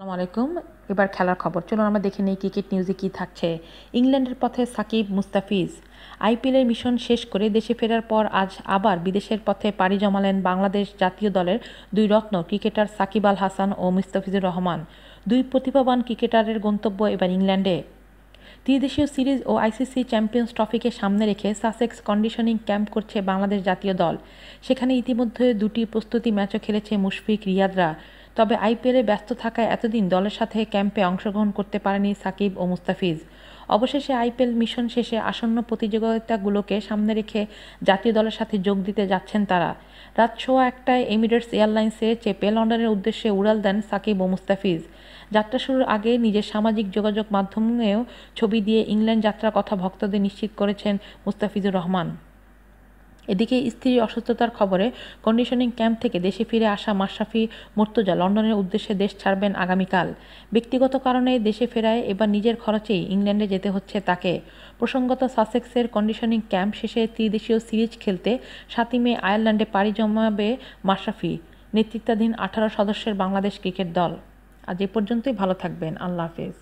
আসসালামু আলাইকুম। এবার খেলার খবর। চলুন আমরা দেখে নিই ক্রিকেট নিউজে কী থাকছে। ইংল্যান্ডের পথে সাকিব মুস্তাফিজ। আইপিএলের মিশন শেষ করে দেশে ফেরার পর আজ আবার বিদেশের পথে পাড়ি জমালেন বাংলাদেশ জাতীয় দলের দুই রত্ন ক্রিকেটার সাকিব আল হাসান ও মুস্তাফিজুর রহমান। দুই প্রতিভাবান ক্রিকেটারের গন্তব্য এবার ইংল্যান্ডে। ত্রিদেশীয় সিরিজ ও আইসিসি চ্যাম্পিয়ন্স ট্রফিকে সামনে রেখে সাসেক্স কন্ডিশনিং ক্যাম্প করছে বাংলাদেশ জাতীয় দল। সেখানে ইতিমধ্যে দুটি প্রস্তুতি ম্যাচও খেলেছে মুশফিক রিয়াদরা। তবে আইপিএলে ব্যস্ত থাকায় এতদিন দলের সাথে ক্যাম্পে অংশগ্রহণ করতে পারেনি সাকিব ও মুস্তাফিজ। অবশেষে আইপিএল মিশন শেষে আসন্ন প্রতিযোগিতাগুলোকে সামনে রেখে জাতীয় দলের সাথে যোগ দিতে যাচ্ছেন তারা। রাত সোয়া একটায় এমিরেটস এয়ারলাইন্সে চেপে লন্ডনের উদ্দেশ্যে উড়াল দেন সাকিব ও মুস্তাফিজ। যাত্রা শুরুর আগে নিজের সামাজিক যোগাযোগ মাধ্যমেও ছবি দিয়ে ইংল্যান্ড যাত্রার কথা ভক্তদের নিশ্চিত করেছেন মুস্তাফিজুর রহমান। এদিকে স্ত্রীর অসুস্থতার খবরে কন্ডিশনিং ক্যাম্প থেকে দেশে ফিরে আসা মাশরাফি মুর্তজা লন্ডনের উদ্দেশ্যে দেশ ছাড়বেন আগামীকাল। ব্যক্তিগত কারণে দেশে ফেরায়, এবার নিজের খরচেই ইংল্যান্ডে যেতে হচ্ছে তাকে। প্রসঙ্গত, সাসেক্সের কন্ডিশনিং ক্যাম্প শেষে ত্রিদেশীয় সিরিজ খেলতে সাতই মে আয়ারল্যান্ডে পাড়ি জমাবে মাশরাফি। নেতৃত্বাধীন আঠারো সদস্যের বাংলাদেশ ক্রিকেট দল। আজ এ পর্যন্তই, ভালো থাকবেন। আল্লাহ হাফেজ।